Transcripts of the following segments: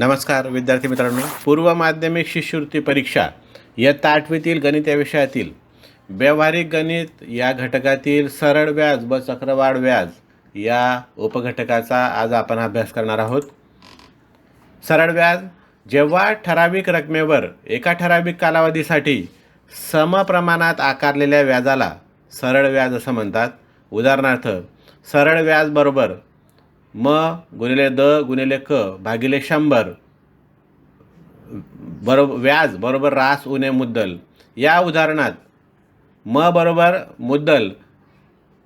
नमस्कार विद्यार्थी मित्रांनो. पूर्व माध्यमिक शिष्यवृत्ती परीक्षा इयत्ता आठवीतील गणित या विषयातील. व्यावहारिक गणित या घटकातील सरळ व्याज व चक्रवाढ व्याज या उपघटकाचा आज आपण अभ्यास करणार आहोत. सरळ व्याज जेव्हा ठराविक रकमेवर एका ठराविक कालावधीसाठी समप्रमाणात आकारलेल्या व्याजाला सरळ व्याज असं म्हणतात. उदाहरणार्थ सरळ व्याज बरोबर म गुणिले द गुणिले क भागिले शंभर. बरोबर व्याज बरोबर रास उणे मुद्दल. या उदाहरणात म बरोबर मुद्दल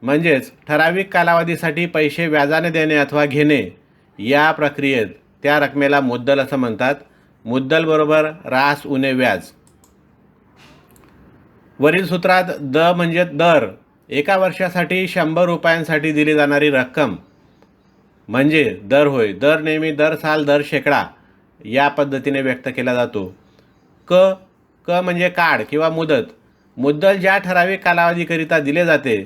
म्हणजेच ठराविक कालावधीसाठी पैसे व्याजाने देणे अथवा घेणे या प्रक्रियेत त्या रकमेला मुद्दल असं म्हणतात. मुद्दल बरोबर रास उणे व्याज. वरील सूत्रात द म्हणजे दर. एका वर्षासाठी शंभर रुपयांसाठी दिली जाणारी रक्कम. म्हणजे दर होय दर नेहमी दर साल दर शेकडा या पद्धतीने व्यक्त केला जातो. क क म्हणजे काळ किंवा मुदत. मुद्दल ज्या ठराविक कालावधीकरिता दिले जाते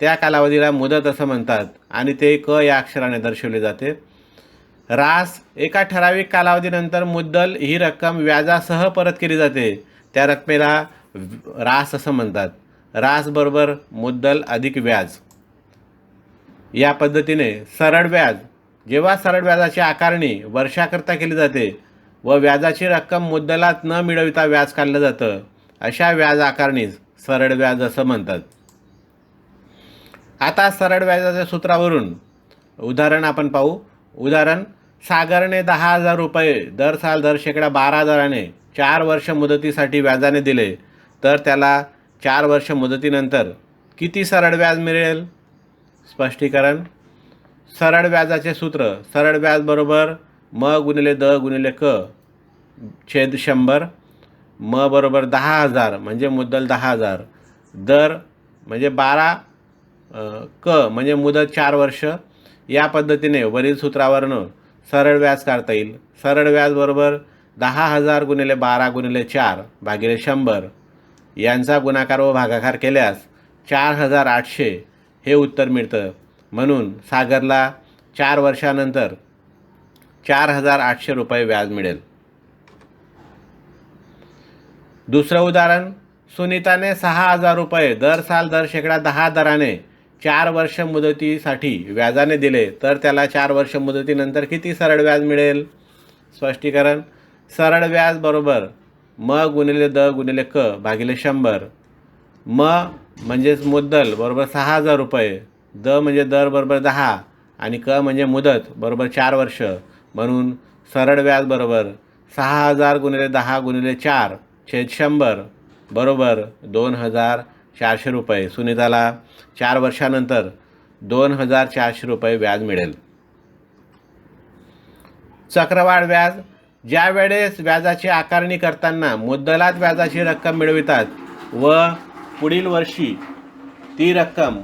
त्या कालावधीला मुदत असं म्हणतात आणि ते क या अक्षराने दर्शवले जाते. रास एका ठराविक कालावधीनंतर मुद्दल ही रक्कम व्याजासह परत केली जाते. त्या रकमेला रास असं म्हणतात. रास बरोबर मुद्दल अधिक व्याज. या पद्धतीने सरळ व्याज जेव्हा सरळ व्याजाची आकारणी वर्षाकरता केली जाते व व्याजाची रक्कम मुद्दलात न मिळविता व्याज काढलं जातं अशा व्याज आकारणीस सरळ व्याज असं म्हणतात. आता सरळ व्याजाच्या सूत्रावरून उदाहरण आपण पाहू. उदाहरण सागरने दहा हजार रुपये दर साल दर शेकडा बारा हजाराने चार वर्ष मुदतीसाठी व्याजाने दिले तर त्याला चार वर्ष मुदतीनंतर किती सरळ व्याज मिळेल? स्पष्टीकरण. सरळ व्याजाचे सूत्र. सरळ व्याज बरोबर म गुणिले द गुणिले क छेद शंभर. म बरोबर दहा हजार म्हणजे मुद्दल दहा हजार. दर म्हणजे बारा क म्हणजे मुदत चार वर्ष. या पद्धतीने वरील सूत्रावरनं सरळ व्याज काढता येईल. सरळ व्याज बरोबर दहा हजार गुणिले बारा गुणिले चार भागिले शंभर. यांचा गुणाकार व भागाकार केल्यास चार हजार आठशे हे उत्तर मिळतं. म्हणून सागरला चार वर्षानंतर चार हजार आठशे रुपये व्याज मिळेल. दुसरं उदाहरण सुनीताने सहा हजार रुपये दर साल दर शेकडा दहा दराने चार वर्ष मुदतीसाठी व्याजाने दिले. तर त्याला चार वर्ष मुदतीनंतर किती सरळ व्याज मिळेल? स्पष्टीकरण सरळ व्याज बरोबर म गुणिले द गुणिले क भागिले शंभर. म म्हणजेच मुद्दल बरोबर सहा हजार रुपये द म्हणजे दर बरोबर दहा आणि क म्हणजे मुदत बरोबर चार वर्ष म्हणून सरळ व्याज बरोबर सहा हजार गुणिले दहा गुणिले चार छेद शंभर बरोबर दोन हजार चारशे रुपये. सुनीताला चार वर्षानंतर दोन हजार चारशे रुपये व्याज मिळेल. चक्रवाढ व्याज ज्या वेळेस व्याजाची आकारणी करताना मुद्दलात व्याजाची रक्कम मिळवितात व पुढील वर्षी ती रक्कम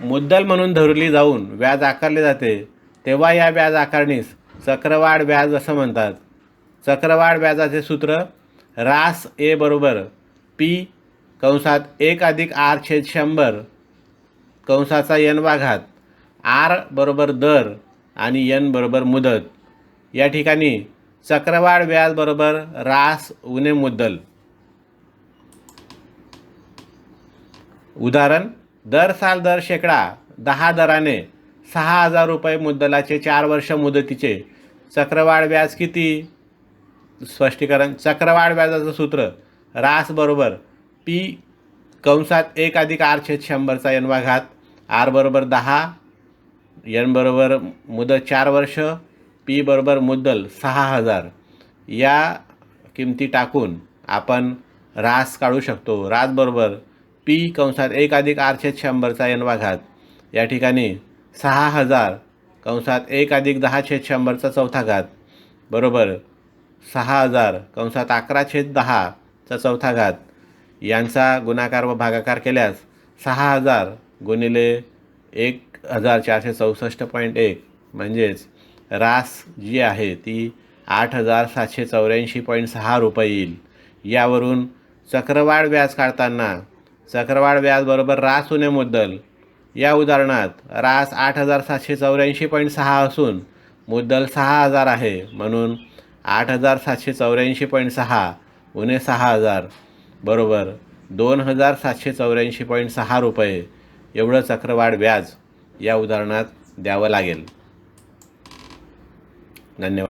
मुद्दल म्हणून धरली जाऊन व्याज आकारले जाते तेव्हा या व्याज आकारणीस चक्रवाढ व्याज असं म्हणतात. चक्रवाढ व्याजाचे सूत्र रास ए बरोबर पी कंसात एक अधिक आर छेद शंभर कंसाचा यन वाघात आर बरोबर दर आणि यन बरोबर मुदत. या ठिकाणी चक्रवाढ व्याज बरोबर रास उणे मुद्दल. उदाहरण दर साल दर शेकडा दहा दराने सहा हजार रुपये मुद्दलाचे चार वर्ष मुदतीचे. चक्रवाढ व्याज किती? स्पष्टीकरण चक्रवाढ व्याजाचं सूत्र रास बरोबर पी कंसात एक अधिक आर छेद शंभरचा यनवा घात आर बरोबर दहा यन बरोबर मुदत चार वर्ष पी बरोबर मुद्दल सहा हजार. या किमती टाकून आपण रास काढू शकतो. रास बरोबर पी कंसात एक अधिक आर शंभरचा एनवा घात या ठिकाणी सहा हजार कंसात एक अधिक दहा छेद शंभरचा चौथा घात बरोबर सहा हजार कंसात अकरा छेद दहाचा चौथा घात यांचा गुणाकार व भागाकार केल्यास सहा हजार गुणिले एक हजार चारशे चौसष्ट पॉईंट एक. म्हणजेच रास जी आहे ती आठ हजार सातशे चौऱ्याऐंशी पॉईंट सहा रुपये येईल. यावरून चक्रवाढ व्याज काढताना चक्रवाढ व्याज बरोबर रास उणे मुद्दल. या उदाहरणात रास आठ हजार सातशे चौऱ्याऐंशी पॉईंट सहा असून मुद्दल सहा हजार आहे म्हणून आठ हजार सातशे चौऱ्याऐंशी पॉईंट सहा उणे सहा हजार. बरोबर दोन हजार सातशे चौऱ्याऐंशी पॉईंट सहा रुपये. एवढं चक्रवाढ व्याज या उदाहरणात द्यावं लागेल. धन्यवाद.